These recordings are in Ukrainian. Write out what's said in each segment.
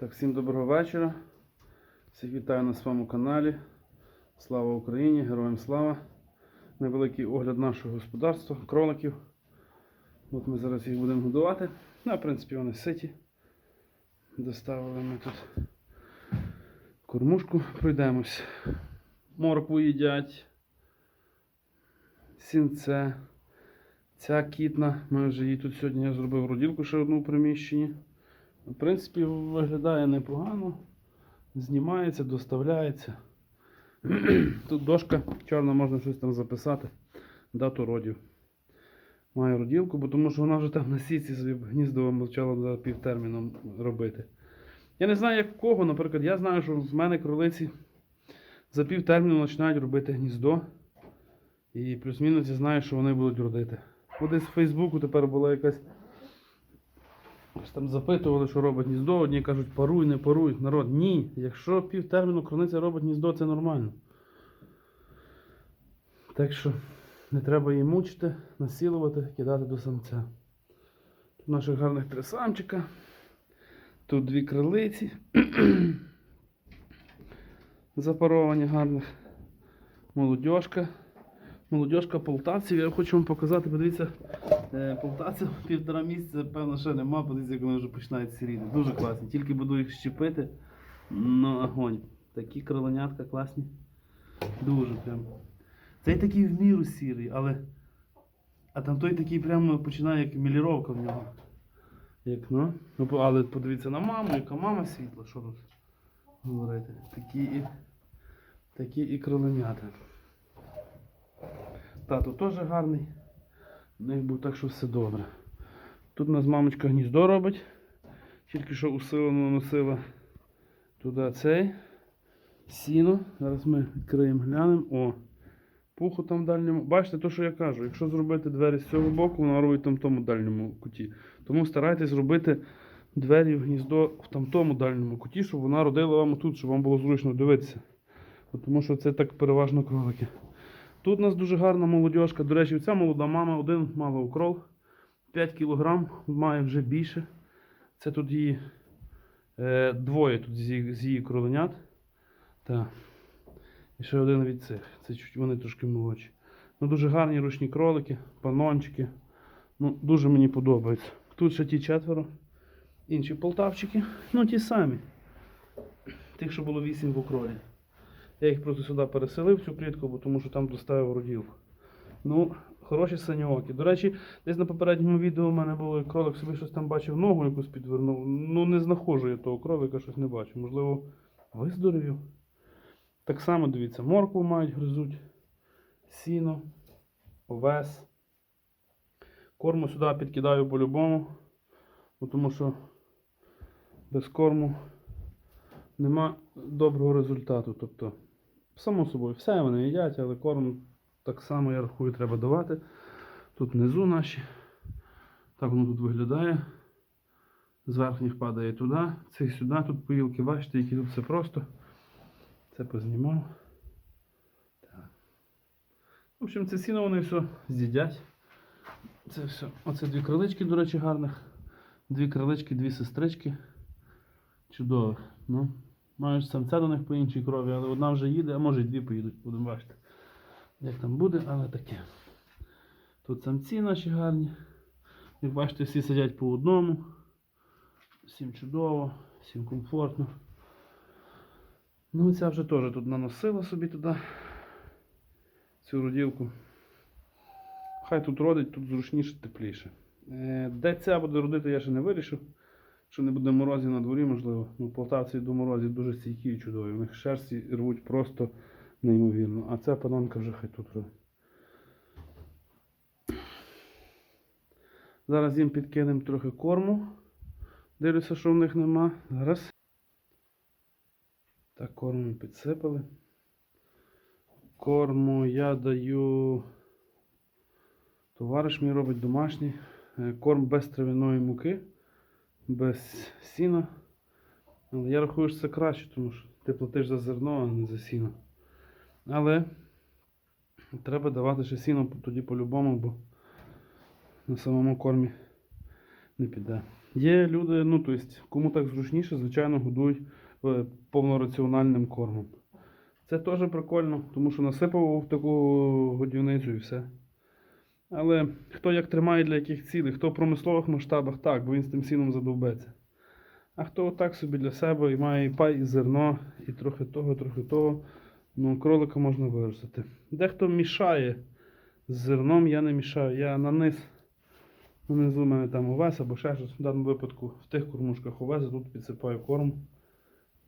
Так, всім доброго вечора. Всіх вітаю на своєму каналі. Слава Україні! Героям слава! Невеликий огляд нашого господарства, кроликів. От ми зараз їх будемо годувати. Ну, в принципі, вони ситі. Доставили ми тут кормушку, пройдемось. Моркву їдять. Сінце. Ця кітна. Ми вже її тут сьогодні я зробив роділку ще одну в приміщенні. В принципі, виглядає непогано. Знімається, доставляється. Тут дошка чорна, можна щось там записати. Дату родів. Маю роділку, бо тому що вона вже там на сіці собі гніздо почала за півтерміном робити. Я не знаю, як в кого, наприклад, я знаю, що в мене кролиці за півтерміну починають робити гніздо. І плюс-мінус я знаю, що вони будуть родити. Десь в Фейсбуку тепер була якась. Там запитували, що робить гніздо, одні кажуть, паруй, не паруй. Народ, ні. Якщо півтерміну крониця робить гніздо, це нормально. Так що не треба її мучити, насілувати, кидати до самця. Тут наших гарних три самчика. Тут дві крилиці. Запаровані гарних. Молодьошка. Молодьошка полтавців. Я хочу вам показати, подивіться, е, півтора місяця, певно, ще нема, подивіться, як вони вже починають сіріти. Дуже класні. Тільки буду їх щепити. Ну, огонь. Такі кроленятка класні. Дуже прям. Цей такий в міру сірий, але. А там той такий прямо починає як міліровка в нього. Як, ну? ну але подивіться на маму, яка мама світла, що тут говорити. Такі і, такі і кроленята. Тато теж гарний. У них був так, що все добре. Тут у нас мамочка гніздо робить. Тільки що усилено носила туди цей сіно. Зараз ми відкриємо, глянемо. О, пуху там в дальньому. Бачите, то, що я кажу, якщо зробити двері з цього боку, вона робить там в тому дальньому куті. Тому старайтесь робити двері в гніздо в там тому дальньому куті, щоб вона родила вам тут, щоб вам було зручно дивитися. Тому що це так переважно кролики. Тут у нас дуже гарна молодіжка. До речі, ця молода мама один мала укрол. 5 кг, має вже більше. Це тут її е, двоє тут з її, з її кроленят. Так. І ще один від цих. Це чуть вони трошки молодші. Ну, дуже гарні ручні кролики, панончики. Ну, дуже мені подобаються. Тут ще ті четверо. Інші полтавчики. Ну, ті самі. Тих, що було 8 в укролі. Я їх просто сюди переселив цю клітку, бо тому що там доставив роділку. Ну, хороші саніоки. До речі, десь на попередньому відео у мене було кролик собі щось там бачив, ногу якусь підвернув. Ну не знаходжу я того кролика, щось не бачу. Можливо, виздоровів. Так само дивіться, моркву мають гризуть, сіно, овес. Корму сюди підкидаю по-любому, бо тому що без корму нема доброго результату. Тобто, само собою, все вони їдять, але корм так само, я рахую, треба давати. Тут внизу наші. Так воно тут виглядає. З верхніх падає туди, цих сюди, тут поїлки, бачите, які тут все просто. Це познімав. Так. В общем, це сіно вони все з'їдять. Це все. Оце дві крилички, до речі, гарних. Дві крилички, дві сестрички. Чудових. Ну, маєш самця до них по іншій крові, але одна вже їде, а може й дві поїдуть, будемо бачити. Як там буде, але таке. Тут самці наші гарні. Як бачите, всі сидять по одному. Всім чудово, всім комфортно. Ну, ця вже теж тут наносила собі туди цю роділку. Хай тут родить, тут зручніше, тепліше. Е, Де ця буде родити, я ще не вирішив. Що не буде морозів на дворі, можливо. Ну, полтавці до морозів дуже стійкі і чудові. У них шерсті рвуть просто неймовірно. А ця панонка вже хай тут родить. Зараз їм підкинемо трохи корму. Дивлюся, що в них нема. Зараз. Так, корму підсипали. Корму я даю. Товариш мій робить домашній. Е, Корм без трав'яної муки, без сіна. Але я рахую, що це краще, тому що ти платиш за зерно, а не за сіно. Але треба давати ще сіно тоді по-любому, бо на самому кормі не піде. Є люди, ну тобто, кому так зручніше, звичайно, годують е, повнораціональним кормом. Це теж прикольно, тому що насипав в таку годівницю і все. Але хто як тримає для яких цілей, хто в промислових масштабах, так, бо він з тим сіном задовбеться. А хто отак собі для себе і має і пай, і зерно, і трохи того, трохи того, ну, кролика можна виростити. Дехто мішає з зерном, я не мішаю, я на низ. Внизу мене там овес або ще щось. В даному випадку в тих кормушках овес, а тут підсипаю корм.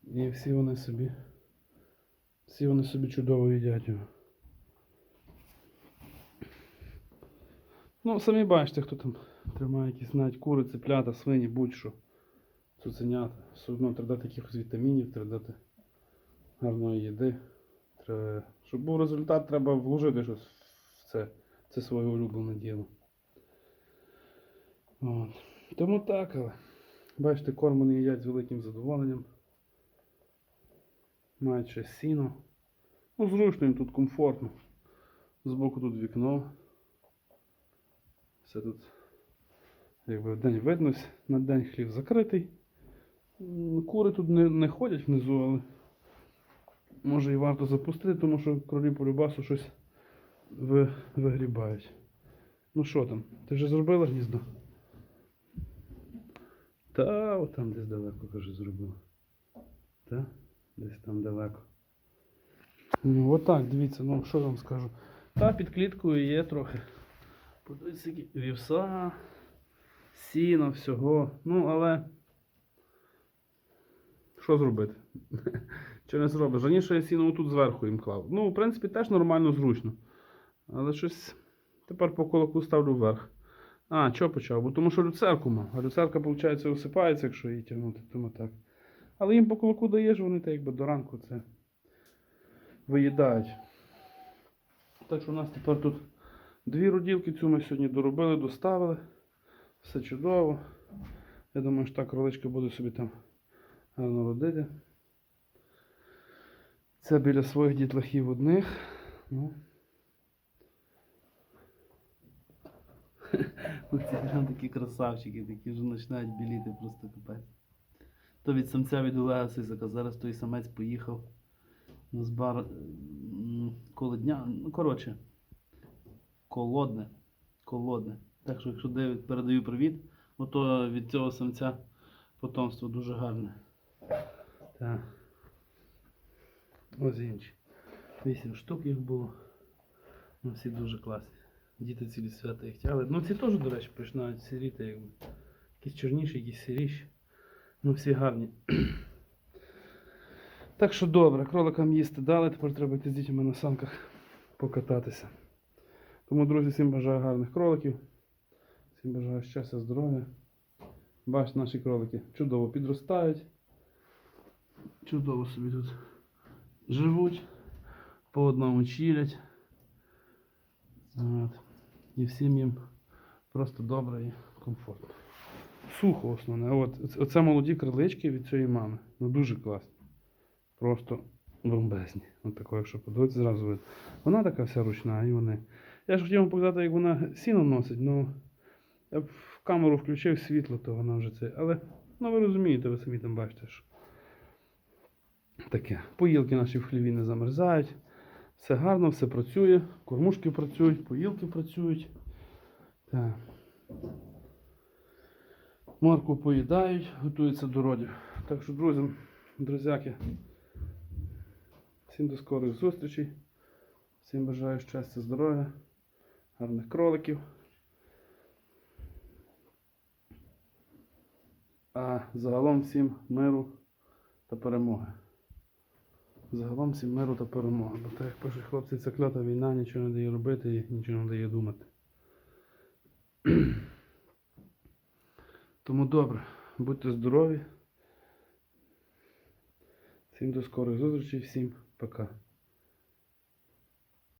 І всі вони собі. Всі вони собі чудово їдять його. Ну, самі бачите, хто там тримає якісь навіть кури, цеплята, свині, будь-що. Цуценята. Все одно треба дати якихось вітамінів, треба дати гарної їди. Треба... Щоб був результат, треба вложити щось в це. Це своє улюблене діло. От. Тому так, але бачите, корм вони їдять з великим задоволенням. Мають ще сіно. Ну, зручно їм тут комфортно. Збоку тут вікно. Все тут якби в день видно, на день хлів закритий. Кури тут не, не ходять внизу, але може і варто запустити, тому що кролі по любасу щось ви, вигрібають. Ну що там? Ти вже зробила гніздо? Та, от там десь далеко, каже, зробила. Та, десь там далеко. Ну, отак, дивіться, ну що вам скажу. Та під кліткою є трохи. Подивіться, вівса, сіна, всього. Ну, але. Що зробити? Чи не зробиш? Раніше я сіно тут зверху їм клав. Ну, в принципі, теж нормально, зручно. Але щось тепер по кулаку ставлю вверх. А, що почав? Бо тому що люцерку мав. А люцерка, виходить, осипається, якщо її тягнути, тому так. Але їм по кулаку даєш, вони так якби до ранку це виїдають. Так що у нас тепер тут дві роділки, цю ми сьогодні доробили, доставили. Все чудово. Я думаю, що так кроличка буде собі там гарно родити. Це біля своїх дітлахів одних. Ну. Оці прям такі красавчики, такі вже починають біліти просто капець. То від самця від Олега Сисака, зараз той самець поїхав на збар коло дня. Ну, коротше, колодне. Колодне. Так що, якщо Девід передаю привіт, ото від цього самця потомство дуже гарне. Так. Ось інші. Вісім штук їх було. Ну, всі дуже класні. Діти цілі свята їх тягли. Ну ці теж, до речі, починають сіріти, якби. Якісь чорніші, якісь сіріші. Ну всі гарні. Так що добре, кроликам їсти дали, тепер треба йти з дітьми на санках покататися. Тому, друзі, всім бажаю гарних кроликів. Всім бажаю щастя, здоров'я. Бачите, наші кролики чудово підростають. Чудово собі тут живуть, по одному чилять. От. І всім їм просто добре і комфортно. Сухо основне. От, оце молоді крилички від цієї мами. Ну дуже класні. Просто бомбезні. От тако, якщо подивитися, зразу видно. Вона така вся ручна, і вони. Я ж хотів вам показати, як вона сіно носить, ну я б в камеру включив світло, то вона вже це. Але ну ви розумієте, ви самі там бачите, що таке. Поїлки наші в хліві не замерзають. Все гарно, все працює. Кормушки працюють, поїлки працюють. Так. Морку поїдають, готуються до родів. Так що, друзі, друзяки, всім до скорих зустрічей. Всім бажаю щастя, здоров'я, гарних кроликів. А загалом всім миру та перемоги. Загалом всім миру та перемоги. Бо так як пишуть хлопці, ця клята війна нічого не дає робити і нічого не дає думати. Тому добре, будьте здорові. Всім до скорих зустрічей, всім пока.